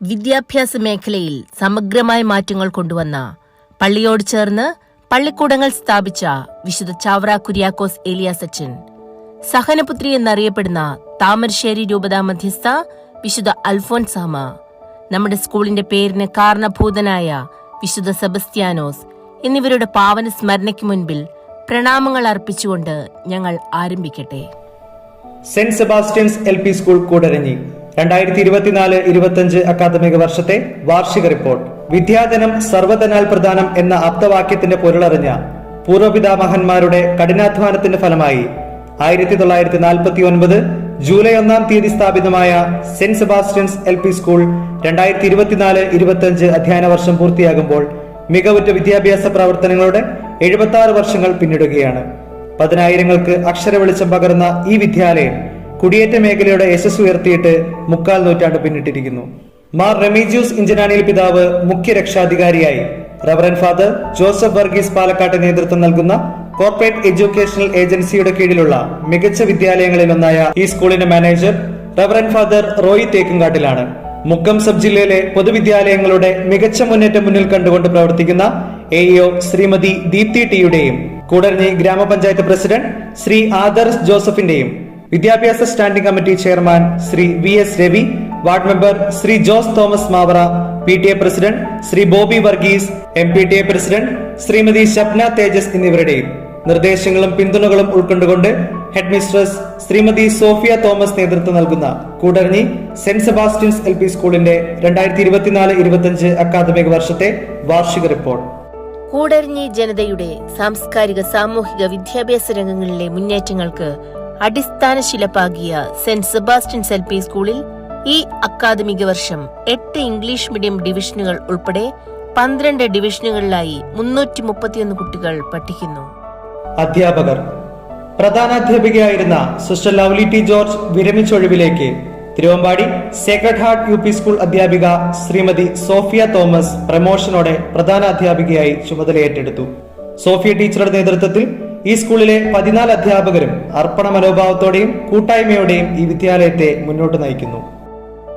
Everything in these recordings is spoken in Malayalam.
വിദ്യാഭ്യാസ മേഖലയിൽ സമഗ്രമായ മാറ്റങ്ങൾ കൊണ്ടുവന്ന പള്ളിയോട് ചേർന്ന് പള്ളിക്കൂടങ്ങൾ സ്ഥാപിച്ച വിശുദ്ധ ചാവറ കുര്യാക്കോസ് ഏലിയ സച്ചിൻ സഹനപുത്രി എന്നറിയപ്പെടുന്ന താമരശ്ശേരി രൂപത മധ്യസ്ഥ വിശുദ്ധ അൽഫോൻസാമ നമ്മുടെ സ്കൂളിന്റെ പേരിന് കാരണഭൂതനായ വിശുദ്ധ സെബസ്ത്യാനോസ് എന്നിവരുടെ പാവന സ്മരണയ്ക്ക് മുൻപിൽ പ്രണാമങ്ങൾ അർപ്പിച്ചുകൊണ്ട് ഞങ്ങൾ ആരംഭിക്കട്ടെ. Saint Sebastian's L P school Koodaranji. രണ്ടായിരത്തി ഇരുപത്തിനാല് ഇരുപത്തിയഞ്ച് അക്കാദമിക വർഷത്തെ വാർഷിക റിപ്പോർട്ട്. വിദ്യാധനം സർവധനാൽ പ്രധാനം എന്ന ആപ്തവാക്യത്തിന്റെ പൊരുളറിഞ്ഞ പൂർവപിതാമഹന്മാരുടെ കഠിനാധ്വാനത്തിന്റെ ഫലമായി ആയിരത്തി തൊള്ളായിരത്തി നാൽപ്പത്തി ഒൻപത് ജൂലൈ ഒന്നാം തീയതി സ്ഥാപിതമായ saint Sebastian's L P school രണ്ടായിരത്തി ഇരുപത്തിനാല് ഇരുപത്തിയഞ്ച് അധ്യയന വർഷം പൂർത്തിയാകുമ്പോൾ മികവുറ്റ വിദ്യാഭ്യാസ പ്രവർത്തനങ്ങളുടെ എഴുപത്തി ആറ് വർഷങ്ങൾ പിന്നിടുകയാണ്. പതിനായിരങ്ങൾക്ക് അക്ഷര വെളിച്ചം പകർന്ന ഈ വിദ്യാലയം കുടിയേറ്റ മേഖലയുടെ യശസ് ഉയർത്തിയിട്ട് മുക്കാൽ നൂറ്റാണ്ട് പിന്നിട്ടിരിക്കുന്നു. മാർ റെമീജ്യൂസ് ഇഞ്ചനാണിയിൽ പിതാവ് മുഖ്യ രക്ഷാധികാരിയായി reverend father Joseph Varghese Palakkatt നേതൃത്വം നൽകുന്ന കോർപ്പറേറ്റ് എഡ്യൂക്കേഷണൽ ഏജൻസിയുടെ കീഴിലുള്ള മികച്ച വിദ്യാലയങ്ങളിൽ ഒന്നായ ഈ സ്കൂളിന്റെ മാനേജർ റവറൻ ഫാദർ റോയി തേക്കുംകാട്ടിലാണ്. മുക്കം സബ് ജില്ലയിലെ പൊതുവിദ്യാലയങ്ങളുടെ മികച്ച മുന്നേറ്റം മുന്നിൽ കണ്ടുകൊണ്ട് പ്രവർത്തിക്കുന്ന എ ശ്രീമതി ദീപ്തി ടിയുടെയും കൂടരഞ്ഞി ഗ്രാമപഞ്ചായത്ത് പ്രസിഡന്റ് ശ്രീ ആദർശ് ജോസഫിന്റെയും വിദ്യാഭ്യാസ standing committee chairman Shri V S Ravi ward member Shri Jose Thomas Mavara P T A president Shri Bobby Varghese M P T A president Shrimati Shapna Tejas എന്നിവരുടെയും നിർദ്ദേശങ്ങളും പിന്തുണകളും ഉൾക്കൊണ്ടുകൊണ്ട് head mistress Shrimati Sophia Thomas നേതൃത്വം നൽകുന്ന Koodaranji saint Sebastian's L P സ്കൂളിന്റെ രണ്ടായിരത്തി ഇരുപത്തിനാല് ഇരുപത്തിയഞ്ച് അക്കാദമിക വർഷത്തെ വാർഷിക റിപ്പോർട്ട്. കൂടരഞ്ഞി ജനതയുടെ സാംസ്കാരിക സാമൂഹിക വിദ്യാഭ്യാസ രംഗങ്ങളിലെ മുന്നേറ്റങ്ങൾക്ക് അടിസ്ഥാന ശിലപ്പാകിയ സെന്റ് സെബാസ്റ്റ്യൻസ് എൽ പി സ്കൂളിൽ ഈ അക്കാദമിക വർഷം എട്ട് ഇംഗ്ലീഷ് മീഡിയം ഡിവിഷനുകൾ ഉൾപ്പെടെ പന്ത്രണ്ട് ഡിവിഷനുകളിലായി മുന്നൂറ്റി മുപ്പത്തിയൊന്ന് കുട്ടികൾ പഠിക്കുന്നു. അധ്യാപകർ പ്രധാനാധ്യാപികയായിരുന്ന sister Lovely T George വിരമിച്ചൊഴിവിലേക്ക് Thiruvambady sacred heart U P school അധ്യാപിക ശ്രീമതി സോഫിയ തോമസ് പ്രമോഷനോടെ പ്രധാന അധ്യാപികയായി ചുമതല ഏറ്റെടുത്തു സോഫിയ ടീച്ചറുടെ നേതൃത്വത്തിൽ ഈ സ്കൂളിലെ പതിനാല് അധ്യാപകരും അർപ്പണ മനോഭാവത്തോടെയും കൂട്ടായ്മയോടെയും ഈ വിദ്യാലയത്തെ മുന്നോട്ട് നയിക്കുന്നു.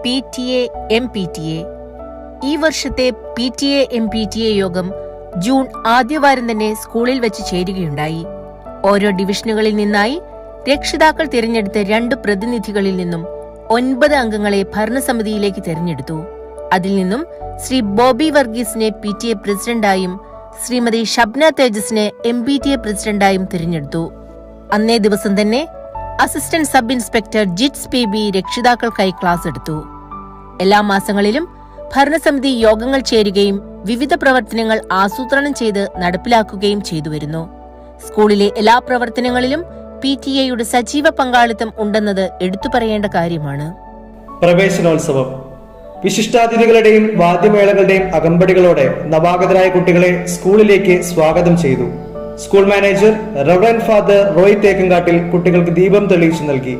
P T A M P T A. ഈ വർഷത്തെ P T A M P T A യോഗം ജൂൺ ആദ്യവാരം തന്നെ സ്കൂളിൽ വെച്ച് ചേരുകയുണ്ടായി. ഓരോ ഡിവിഷനുകളിൽ നിന്നായി രക്ഷിതാക്കൾ തിരഞ്ഞെടുത്ത രണ്ട് പ്രതിനിധികളിൽ നിന്നും ഒൻപത് അംഗങ്ങളെ ഭരണസമിതിയിലേക്ക് തിരഞ്ഞെടുത്തു. അതിൽ നിന്നും ശ്രീ ബോബി വർഗീസിനെ പി ടി എ പ്രസിഡന്റായും ശ്രീമതി ഷബ്ന തേജസിനെ എം ബി ടി എ പ്രസിഡന്റായും തിരഞ്ഞെടുത്തു. അന്നേ ദിവസം തന്നെ assistant sub inspector Jits P B രക്ഷിതാക്കൾക്കായി class എടുത്തു. എല്ലാ മാസങ്ങളിലും ഭരണസമിതി യോഗങ്ങൾ ചേരുകയും വിവിധ പ്രവർത്തനങ്ങൾ ആസൂത്രണം ചെയ്ത് നടപ്പിലാക്കുകയും ചെയ്തുവരുന്നു സ്കൂളിലെ എല്ലാ പ്രവർത്തനങ്ങളിലും പി ടി എയുടെ സജീവ പങ്കാളിത്തം ഉണ്ടെന്നത് എടുത്തു പറയേണ്ട കാര്യമാണ്. പ്രവേശനോത്സവം വിശിഷ്ടാതിഥികളുടെയും വാദ്യമേളകളുടെയും അകമ്പടികളോടെ നവാഗതരായ കുട്ടികളെ സ്കൂളിലേക്ക് സ്വാഗതം ചെയ്തു. School manager reverend father Roy Thekkankattil കുട്ടികൾക്ക് ദീപം തെളിയിച്ചു നൽകി.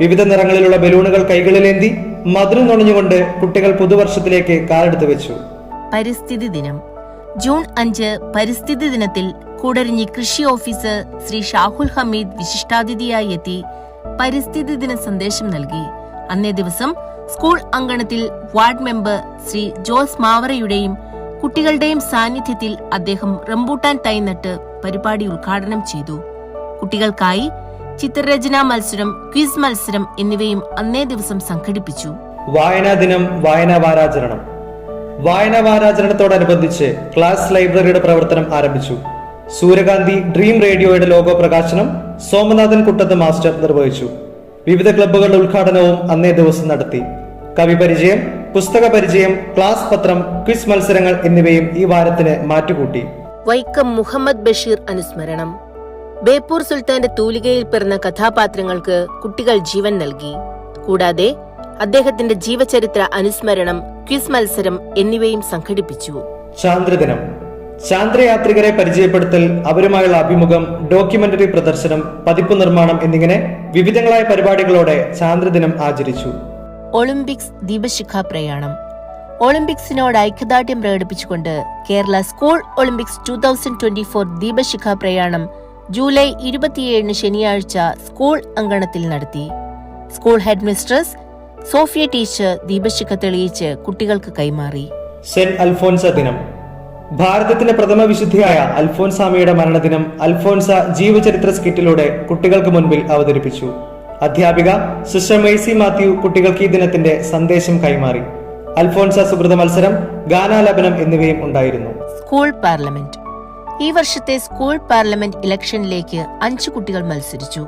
വിവിധ നിറങ്ങളിലുള്ള ബലൂണുകൾ കൈകളിലേന്തി മധുരം നുണഞ്ഞുകൊണ്ട് കുട്ടികൾ പുതുവർഷത്തിലേക്ക് കാലെടുത്തു വെച്ചു. പരിസ്ഥിതി ദിനം. ജൂൺ അഞ്ച് പരിസ്ഥിതി ദിനത്തിൽ കൂടരഞ്ഞി കൃഷി ഓഫീസർ ശ്രീ ഷാഹുൽ ഹമീദ് വിശിഷ്ടാതിഥിയായി എത്തി പരിസ്ഥിതി ദിന സന്ദേശം നൽകി. അന്നേ ദിവസം സ്കൂൾ അങ്കണത്തിൽ വാർഡ് മെമ്പർ ശ്രീ ജോസ് മാവറയുടെയും കുട്ടികളുടെയും സാന്നിധ്യത്തിൽ അദ്ദേഹം റംബൂട്ടാൻ തൈ നട്ട് പരിപാടി ഉദ്ഘാടനം ചെയ്തു. കുട്ടികൾക്കായി ചിത്രരചനാ മത്സരം ക്വിസ് മത്സരം എന്നിവയും അന്നേ ദിവസം സംഘടിപ്പിച്ചു. വായനാ ദിനം വായനാ വാരാചരണം. വായനാ വാരാചരണത്തോടനുബന്ധിച്ച് ക്ലാസ് ലൈബ്രറിയുടെ പ്രവർത്തനം ആരംഭിച്ചു. സൂര്യകാന്തി ഡ്രീം റേഡിയോയുടെ ലോഗോ പ്രകാശനം സോമനാഥൻ കുട്ടത്ത് മാസ്റ്റർ നിർവഹിച്ചു. വിവിധ ക്ലബ്ബുകളുടെ ഉദ്ഘാടനവും അന്നേ ദിവസം നടത്തി. കവി പരിചയം പുസ്തക പരിചയം ക്ലാസ് പത്രം ക്വിസ് മത്സരങ്ങൾ എന്നിവയും ഈ വാരത്തിന് മാറ്റുകൂട്ടി. വൈക്കം മുഹമ്മദ് ബഷീർ അനുസ്മരണം. ബേപ്പൂർ സുൽത്താന്റെ തൂലികയിൽ പിറന്ന കഥാപാത്രങ്ങൾക്ക് കുട്ടികൾ ജീവൻ നൽകി. കൂടാതെ അദ്ദേഹത്തിന്റെ ജീവചരിത്ര അനുസ്മരണം ക്വിസ് മത്സരം എന്നിവയും സംഘടിപ്പിച്ചു. ചാന്ദ്രദിനം. ചാന്ദ്രയാത്രികരെ പരിചയപ്പെടുത്തൽ അവരുമായുള്ള അഭിമുഖം ഡോക്യുമെന്ററി പ്രദർശനം പതിപ്പ് നിർമ്മാണം എന്നിങ്ങനെ വിവിധങ്ങളായ പരിപാടികളോടെ ചാന്ദ്രദിനം ആചരിച്ചു. ഒളിമ്പിക്സ് ദീപശിഖ പ്രയാണം. ഒളിമ്പിക്സിനോട് ഐക്യദാർഢ്യം പ്രകടിപ്പിച്ചുകൊണ്ട് Kerala school olympics two thousand twenty four ദീപശിഖ പ്രയാണം ജൂലൈ ഇരുപത്തിയേഴിന് ശനിയാഴ്ച സ്കൂൾ അങ്കണത്തിൽ നടത്തി. School headmistress Sophia teacher ദീപശിഖ തെളിയിച്ച് കുട്ടികൾക്ക് കൈമാറി. സെന്റ് അൽഫോൻസ ദിനം. ഭാരതത്തിന്റെ പ്രഥമ വിശുദ്ധിയായ അൽഫോൻസാമിയുടെ മരണദിനം അൽഫോൻസ ജീവചരിത്ര സ്കിറ്റിലൂടെ കുട്ടികൾക്ക് മുൻപിൽ അവതരിപ്പിച്ചു. അധ്യാപിക സിസ്റ്റർ മെയ്സി മാത്യു കുട്ടികൾക്ക് ഈ ദിനത്തിന്റെ സന്ദേശം കൈമാറി. അൽഫോൻസ സുഹൃത മത്സരം ഗാനാലാപനം എന്നിവയും ഉണ്ടായിരുന്നു. School parliament. ഈ വർഷത്തെ സ്കൂൾ പാർലമെന്റ് ഇലക്ഷനിലേക്ക് അഞ്ചു കുട്ടികൾ മത്സരിച്ചു.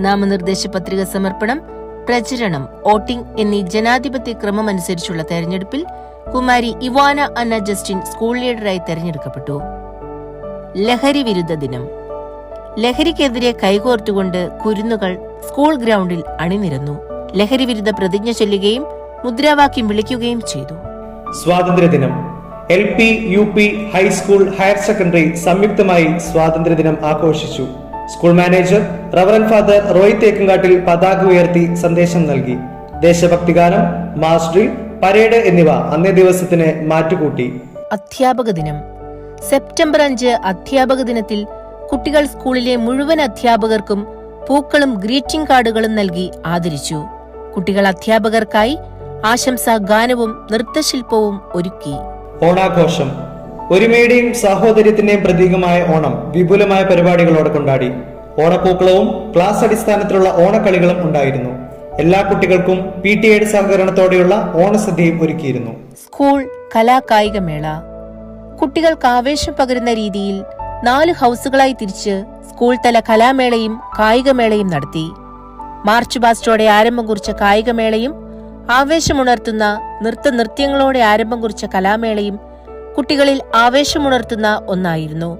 നാമനിർദ്ദേശ പത്രിക സമർപ്പണം പ്രചരണം വോട്ടിംഗ് എന്നീ ജനാധിപത്യ ക്രമമനുസരിച്ചുള്ള തെരഞ്ഞെടുപ്പിൽ Kumari Ivana Anna Justin school ലീഡറായി തെരഞ്ഞെടുക്കപ്പെട്ടു. ലഹരി വിരുദ്ധ ദിനം. ലഹരിക്കെതിരെ കൈകോർത്തുകൊണ്ട് കുരുന്നുകൾ സ്കൂൾ ഗ്രൗണ്ടിൽ അണിനിരന്നു. ലഹരി വിരുദ്ധ പ്രതിജ്ഞ ചൊല്ലുകയും മുദ്രാവാക്യം വിളിക്കുകയും ചെയ്തു. സ്വാതന്ത്ര്യദിനം L P U P high school higher secondary സംയുക്തമായി സ്വാതന്ത്ര്യ ദിനം ആഘോഷിച്ചു. School manager reverend father Roy Thekkumkattil പതാക ഉയർത്തി സന്ദേശം നൽകി. ദേശഭക്തി ഗാനം ഡ്രിൽ പരേഡ് എന്നിവ അന്നേ ദിവസത്തിന് മാറ്റുകൂട്ടി. അധ്യാപക ദിനം. സെപ്റ്റംബർ അഞ്ച് അധ്യാപക ദിനത്തിൽ കുട്ടികൾ സ്കൂളിലെ മുഴുവൻ അധ്യാപകർക്കും പൂക്കളും ഗ്രീറ്റിംഗ് കാർഡുകളും നൽകി ആദരിച്ചു. കുട്ടികൾ അധ്യാപകർക്കായി ആശംസാ ഗാനവും നൃത്തശില്പവും ഒരുക്കി. ഓണാഘോഷം. ഒരുമയുടെയും സാഹോദര്യത്തിന്റെയും പ്രതീകമായ ഓണം വിപുലമായ പരിപാടികളോടെ കൊണ്ടാടി. ഓണപ്പൂക്കളവും ക്ലാസ് അടിസ്ഥാനത്തിലുള്ള ഓണക്കളികളും ഉണ്ടായിരുന്നു. എല്ലാ കുട്ടികൾക്കും പി ടി എയുടെ സഹകരണത്തോടെയുള്ള ഓണസദ്യയും ഒരുക്കിയിരുന്നു. സ്കൂൾ കലാകായിക മേള കുട്ടികൾക്ക് ആവേശം പകരുന്ന രീതിയിൽ നാല് ഹൗസുകളായി തിരിച്ച് സ്കൂൾ തല കലാമേളയും കായികമേളയും നടത്തി. മാർച്ച് പാസ്റ്റോടെ ആരംഭം കുറിച്ച കായികമേളയും ആവേശമുണർത്തുന്ന നൃത്ത നൃത്യങ്ങളോടെ ആരംഭം കുറിച്ച കലാമേളയും കുട്ടികളിൽ ആവേശമുണർത്തുന്ന ഒന്നായിരുന്നു.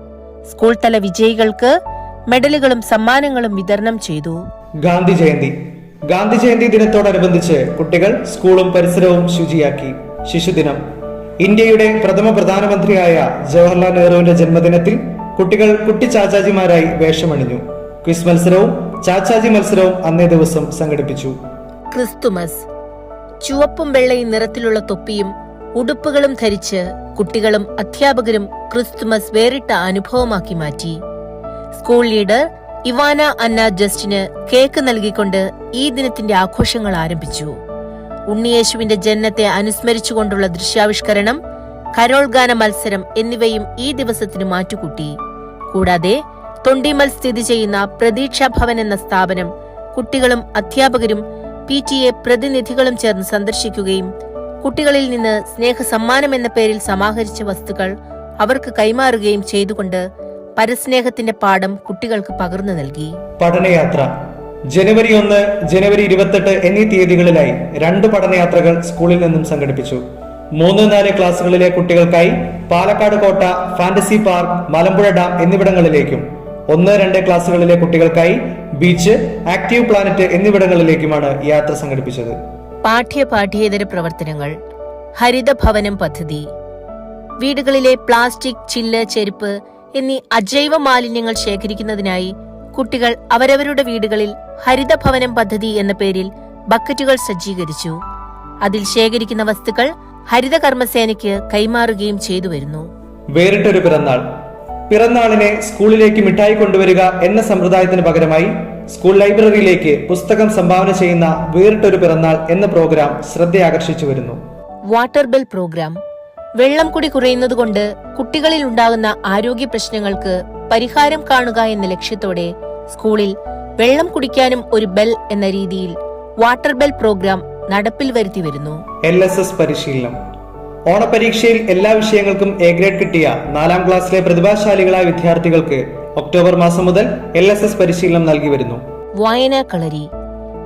സ്കൂൾ തല വിജയികൾക്ക് മെഡലുകളും സമ്മാനങ്ങളും വിതരണം ചെയ്തു. ഗാന്ധി ജയന്തി. ഗാന്ധി ജയന്തി ദിനത്തോടനുബന്ധിച്ച് കുട്ടികൾ സ്കൂളും പരിസരവും ശുചിയാക്കി. ശിശുദിനം. ഇന്ത്യയുടെ പ്രഥമ പ്രധാനമന്ത്രിയായ ജവഹർലാൽ നെഹ്റുവിന്റെ ജന്മദിനത്തിൽ കുട്ടികൾ കുട്ടി ചാച്ചാജിമാരായി വേഷമണിഞ്ഞു. ക്വിസ് മത്സരവും ചാച്ചാജി മത്സരവും അന്നേ ദിവസം സംഘടിപ്പിച്ചു. ക്രിസ്തുമസ്. ചുവപ്പും വെള്ളയും നിറത്തിലുള്ള തൊപ്പിയും ഉടുപ്പുകളും ധരിച്ച് കുട്ടികളും അധ്യാപകരും ക്രിസ്തുമസ് വേറിട്ട അനുഭവമാക്കി മാറ്റി. സ്കൂൾ ലീഡർ ഇവാന അന്ന ജസ്റ്റിന് കേക്ക് നൽകിക്കൊണ്ട് ഈ ദിനത്തിന്റെ ആഘോഷങ്ങൾ ആരംഭിച്ചു. ഉണ്ണിയേശുവിന്റെ ജനനത്തെ അനുസ്മരിച്ചുകൊണ്ടുള്ള ദൃശ്യാവിഷ്കരണം കരോൾ ഗാന മത്സരം എന്നിവയും ഈ ദിവസത്തിന് മാറ്റുകൂട്ടി. കൂടാതെ തൊണ്ടിമൽ സ്ഥിതി ചെയ്യുന്ന പ്രതീക്ഷാ ഭവൻ എന്ന സ്ഥാപനം കുട്ടികളും അധ്യാപകരും പി ടി എ പ്രതിനിധികളും ചേർന്ന് സന്ദർശിക്കുകയും കുട്ടികളിൽ നിന്ന് സ്നേഹസമ്മാനം എന്ന പേരിൽ സമാഹരിച്ച വസ്തുക്കൾ അവർക്ക് കൈമാറുകയും ചെയ്തുകൊണ്ട് പരസ്നേഹത്തിന്റെ പാഠം കുട്ടികൾക്ക് പകർന്നു നൽകി. പഠനയാത്ര. ജനുവരി ഒന്ന് ജനുവരി ഇരുപത്തെട്ട് എന്നീ തീയതികളിലായി രണ്ട് പഠനയാത്രകൾ സ്കൂളിൽ നിന്നും സംഘടിപ്പിച്ചു. മൂന്ന് നാല് ക്ലാസ്സുകളിലെ കുട്ടികൾക്കായി പാലക്കാട് കോട്ട ഫാന്റസി പാർക്ക് മലമ്പുഴ ഡാം എന്നിവിടങ്ങളിലേക്കും ഒന്ന് രണ്ട് ക്ലാസ്സുകളിലെ കുട്ടികൾക്കായി ബീച്ച് ആക്റ്റീവ് പ്ലാനറ്റ് എന്നിവിടങ്ങളിലേക്കുമാണ് യാത്ര സംഘടിപ്പിച്ചത്. പാഠ്യ പാഠ്യേതര പ്രവർത്തനങ്ങൾ ഹരിതഭവനം പദ്ധതി വീടുകളിലെ പ്ലാസ്റ്റിക് ചില്ല് ചെരുപ്പ് എന്നീ അജൈവ മാലിന്യങ്ങൾ ശേഖരിക്കുന്നതിനായി കുട്ടികൾ അവരവരുടെ വീടുകളിൽ ഹരിതഭവനം പദ്ധതി എന്ന പേരിൽ ബക്കറ്റുകൾ സജ്ജീകരിച്ചു. അതിൽ ശേഖരിക്കുന്ന വസ്തുക്കൾ ഹരിത കർമ്മസേനയ്ക്ക് കൈമാറുകയും ചെയ്തു വരുന്നു. വേറിട്ടൊരു പിറന്നാൾ. പിറന്നാളിനെ സ്കൂളിലേക്ക് മിഠായി കൊണ്ടുവരിക എന്ന സമ്പ്രദായത്തിന് പകരമായി സ്കൂൾ ലൈബ്രറിയിലേക്ക് പുസ്തകം സംഭാവന ചെയ്യുന്ന വേറിട്ടൊരു പിറന്നാൾ എന്ന പ്രോഗ്രാം ശ്രദ്ധയാകർഷിച്ചു വരുന്നു. Water bell programme. വെള്ളം കുടി കുറയുന്നതുകൊണ്ട് കുട്ടികളിൽ ഉണ്ടാകുന്ന ആരോഗ്യ പ്രശ്നങ്ങൾക്ക് പരിഹാരം കാണുക എന്ന ലക്ഷ്യത്തോടെ സ്കൂളിൽ വെള്ളം കുടിക്കാനും ഒരു ബെൽ എന്ന രീതിയിൽ വാട്ടർ ബെൽ പ്രോഗ്രാം നടപ്പിൽ വരുത്തി വരുന്നു. എൽ എസ് എസ് പരിശീലനം. ഓണപരീക്ഷയിൽ എല്ലാ വിഷയങ്ങൾക്കും എ ഗ്രേഡ് കിട്ടിയ നാലാം ക്ലാസ്സിലെ പ്രതിഭാശാലികളായ വിദ്യാർത്ഥികൾക്ക് ഒക്ടോബർ മാസം മുതൽ എൽ എസ് എസ് പരിശീലനം നൽകി വരുന്നു. വായനാ കളരി.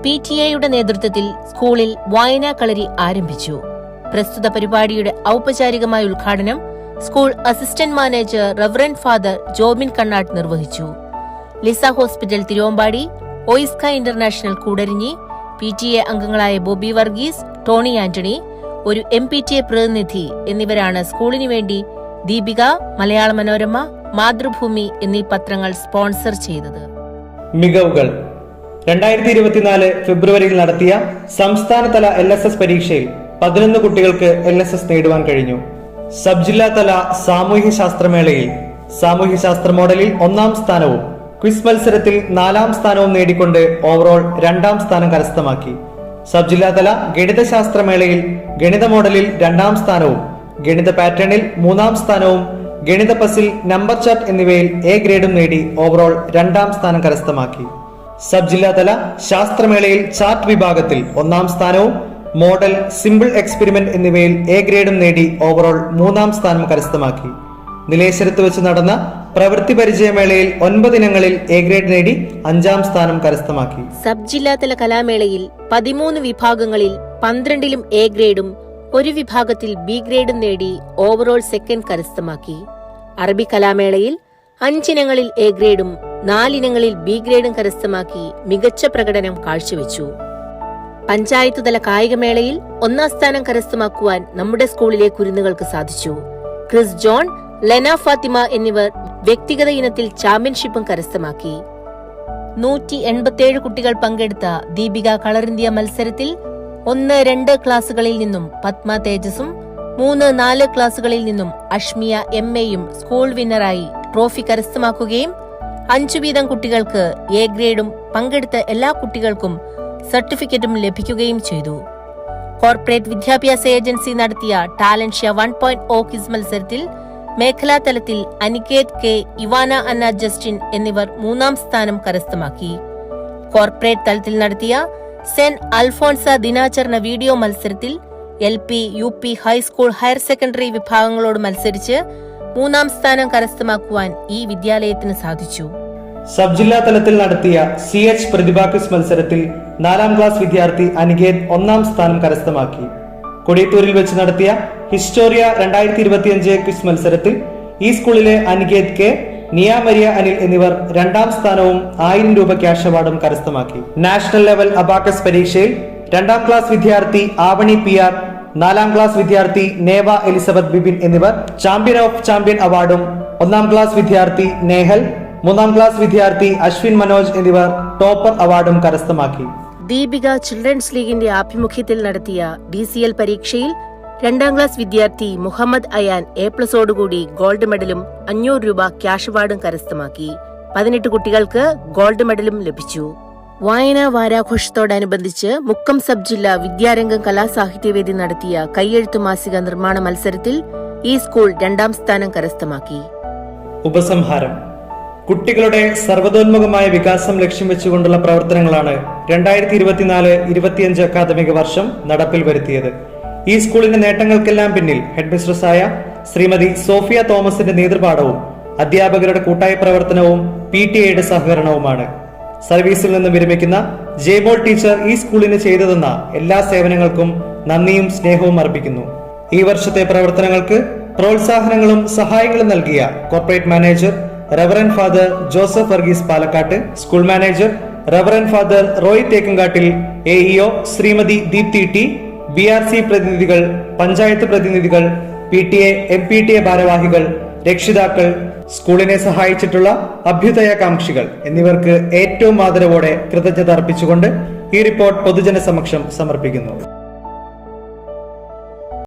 പി ടി എയുടെ നേതൃത്വത്തിൽ സ്കൂളിൽ വായനാ കളരി ആരംഭിച്ചു. പ്രസ്തുത പരിപാടിയുടെ ഔപചാരികമായ ഉദ്ഘാടനം school assistant manager reverend father Jobin Kannatt നിർവഹിച്ചു. Lisa hospital Thiruvambady OISCA international Koodaranji P T A അംഗങ്ങളായ ബോബി വർഗീസ് ടോണി ആന്റണി ഒരു എം പി ടി എ പ്രതിനിധി എന്നിവരാണ് സ്കൂളിനു വേണ്ടി ദീപിക മലയാള മനോരമ മാതൃഭൂമി എന്നീ പത്രങ്ങൾ സ്പോൺസർ ചെയ്തത്. മികവുകൾ. രണ്ടായിരത്തി ഇരുപത്തിനാല് ഫെബ്രുവരിയിൽ നടത്തിയ സംസ്ഥാനതല എൽ എസ് എസ് പരീക്ഷയിൽ പതിനൊന്ന് കുട്ടികൾക്ക് എൽ എസ് എസ് നേടുവാൻ കഴിഞ്ഞു. സബ് ജില്ലാതല സാമൂഹ്യ ശാസ്ത്രമേളയിൽ സാമൂഹ്യ ശാസ്ത്ര മോഡലിൽ ഒന്നാം സ്ഥാനവും ക്വിസ് മത്സരത്തിൽ നാലാം സ്ഥാനവും നേടിക്കൊണ്ട് ഓവറോൾ രണ്ടാം സ്ഥാനം കരസ്ഥമാക്കി. സബ് ജില്ലാതല ഗണിതശാസ്ത്രമേളയിൽ ഗണിത മോഡലിൽ രണ്ടാം സ്ഥാനവും ഗണിത പാറ്റേണിൽ മൂന്നാം സ്ഥാനവും ഗണിത പസിൽ നമ്പർ ചാർട്ട് എന്നിവയിൽ എ ഗ്രേഡും നേടി ഓവറോൾ രണ്ടാം സ്ഥാനം കരസ്ഥമാക്കി. സബ് ജില്ലാതല ശാസ്ത്രമേളയിൽ ചാർട്ട് വിഭാഗത്തിൽ ഒന്നാം സ്ഥാനവും മോഡൽ സിമ്പിൾ എക്സ്പെരിമെന്റ് എന്നിവയിൽ എ ഗ്രേഡും നേടി ഓവറോൾ മൂന്നാം സ്ഥാനം കരസ്ഥമാക്കി. നിലേശ്വരത്ത് വെച്ച് നടന്ന പ്രവൃത്തി പരിചയമേളയിൽ ഒൻപത് ഇനങ്ങളിൽ എ ഗ്രേഡ് നേടി അഞ്ചാം സ്ഥാനം കരസ്ഥമാക്കി. സബ് ജില്ലാതല കലാമേളയിൽ പതിമൂന്ന് വിഭാഗങ്ങളിൽ പന്ത്രണ്ടിലും എ ഗ്രേഡും ഒരു വിഭാഗത്തിൽ ബി ഗ്രേഡും നേടി ഓവറോൾ സെക്കൻഡ് കരസ്ഥമാക്കി. അറബി കലാമേളയിൽ അഞ്ചിനങ്ങളിൽ എ ഗ്രേഡും നാലിനങ്ങളിൽ ബി ഗ്രേഡും കരസ്ഥമാക്കി മികച്ച പ്രകടനം കാഴ്ചവെച്ചു. പഞ്ചായത്ത് തല കായികമേളയിൽ ഒന്നാം സ്ഥാനം കരസ്ഥമാക്കുവാൻ നമ്മുടെ സ്കൂളിലെ കുരുന്നുകൾക്ക് സാധിച്ചു. ക്രിസ് ജോൺ ലെന ഫാത്തിമ എന്നിവർ വ്യക്തിഗത ഇനത്തിൽ ചാമ്പ്യൻഷിപ്പും കരസ്ഥമാക്കി. നൂറ്റി എൺപത്തിയേഴ് കുട്ടികൾ പങ്കെടുത്ത ദീപിക കളർ ഇന്ത്യ മത്സരത്തിൽ ഒന്ന് രണ്ട് ക്ലാസുകളിൽ നിന്നും പത്മ തേജസും മൂന്ന് നാല് ക്ലാസുകളിൽ നിന്നും അഷ്മിയ എം എയും സ്കൂൾ വിന്നറായി ട്രോഫി കരസ്ഥമാക്കുകയും അഞ്ചു വീതം കുട്ടികൾക്ക് എ ഗ്രേഡും പങ്കെടുത്ത എല്ലാ കുട്ടികൾക്കും സർട്ടിഫിക്കറ്റും ലഭിക്കുകയും ചെയ്തു. കോർപ്പറേറ്റ് വിദ്യാഭ്യാസ ഏജൻസി നടത്തിയ show one point O quiz മത്സരത്തിൽ മേഖലാ തലത്തിൽ Aniket K Ivana Anna Justin എന്നിവർ മൂന്നാം സ്ഥാനം കരസ്ഥമാക്കി. കോർപ്പറേറ്റ് തലത്തിൽ നടത്തിയ സെന്റ് അൽഫോൺസ ദിനാചരണ വീഡിയോ മത്സരത്തിൽ L P U P high school higher secondary വിഭാഗങ്ങളോട് മത്സരിച്ച് മൂന്നാം സ്ഥാനം കരസ്ഥമാക്കുവാൻ ഈ വിദ്യാലയത്തിന് സാധിച്ചു. സബ് ജില്ലാ തലത്തിൽ നടത്തിയ സി എച്ച് പ്രതിഭാ ക്വിസ് മത്സരത്തിൽ നാലാം ക്ലാസ് വിദ്യാർത്ഥി അനികേത് ഒന്നാം സ്ഥാനം കരസ്ഥമാക്കി. കൊടിയത്തൂരിൽ വെച്ച് നടത്തിയ ഹിസ്റ്റോറിയ രണ്ടായിരത്തി ഇരുപത്തിയഞ്ച് ക്വിസ് മത്സരത്തിൽ ഈ സ്കൂളിലെ Aniket K Nia Maria Anil എന്നിവർ രണ്ടാം സ്ഥാനവും ആയിരം രൂപ ക്യാഷ് അവാർഡും കരസ്ഥമാക്കി. നാഷണൽ ലെവൽ അബാക്കസ് പരീക്ഷയിൽ രണ്ടാം ക്ലാസ് വിദ്യാർത്ഥി ആവണി പി ആർ നാലാം ക്ലാസ് വിദ്യാർത്ഥി നേവ എലിസബത്ത് ബിബിൻ എന്നിവർ ചാമ്പ്യൻ ഓഫ് ചാമ്പ്യൻ അവാർഡും ഒന്നാം ക്ലാസ് വിദ്യാർത്ഥി നേഹൽ മൂന്നാം ക്ലാസ് വിദ്യാർത്ഥി അശ്വിൻ മനോജ് എന്നിവർ ടോപ്പർ അവാർഡും കരസ്ഥമാക്കി. ദീപിക ചിൽഡ്രൻസ് ലീഗിന്റെ ആഭിമുഖ്യത്തിൽ നടത്തിയ ഡി സി എൽ പരീക്ഷയിൽ രണ്ടാം ക്ലാസ് വിദ്യാർത്ഥി മുഹമ്മദ് അയാൻ എ പ്ലസോടുകൂടി ഗോൾഡ് മെഡലും അഞ്ഞൂറ് രൂപ ക്യാഷ് അവാർഡും കരസ്ഥമാക്കി. പതിനെട്ട് കുട്ടികൾക്ക് ഗോൾഡ് മെഡലും ലഭിച്ചു. വായനാ വാരാഘോഷത്തോടനുബന്ധിച്ച് മുക്കം സബ് ജില്ലാ വിദ്യാരംഗം കലാസാഹിത്യവേദി നടത്തിയ കയ്യെഴുത്തു മാസിക നിർമ്മാണ മത്സരത്തിൽ ഈ സ്കൂൾ രണ്ടാം സ്ഥാനം കരസ്ഥമാക്കി. ഉപസംഹാരം കുട്ടികളുടെ സർവതോന്മുഖമായ വികാസം ലക്ഷ്യം വെച്ചുകൊണ്ടുള്ള പ്രവർത്തനങ്ങളാണ് രണ്ടായിരത്തി ഇരുപത്തിനാല് ഇരുപത്തിയഞ്ച് അക്കാദമിക വർഷം നടപ്പിൽ വരുത്തിയത്. ഈ സ്കൂളിന്റെ നേട്ടങ്ങൾക്കെല്ലാം പിന്നിൽ ഹെഡ്മിസ്ട്രസ്സായ ശ്രീമതി സോഫിയ തോമസിന്റെ നേതൃപാഠവും അധ്യാപകരുടെ കൂട്ടായ പ്രവർത്തനവും പി ടി എയുടെ സഹകരണവുമാണ്. സർവീസിൽ നിന്ന് വിരമിക്കുന്ന ജേബോൾ ടീച്ചർ ഈ സ്കൂളിന് ചെയ്തു തന്ന എല്ലാ സേവനങ്ങൾക്കും നന്ദിയും സ്നേഹവും അർപ്പിക്കുന്നു. ഈ വർഷത്തെ പ്രവർത്തനങ്ങൾക്ക് പ്രോത്സാഹനങ്ങളും സഹായങ്ങളും നൽകിയ corporate manager reverend father Joseph Varghese Palakkattu school manager reverend father Roy Thekkankattil A EO Shrimati Deepthi T B R C പ്രതിനിധികൾ പഞ്ചായത്ത് പ്രതിനിധികൾ P T A M P T A ഭാരവാഹികൾ രക്ഷിതാക്കൾ സ്കൂളിനെ സഹായിച്ചിട്ടുള്ള അഭ്യുദയകാംക്ഷികൾ എന്നിവർക്ക് ഏറ്റവും ആദരവോടെ കൃതജ്ഞത അർപ്പിച്ചുകൊണ്ട് ഈ റിപ്പോർട്ട് പൊതുജനസമക്ഷം സമർപ്പിക്കുന്നു.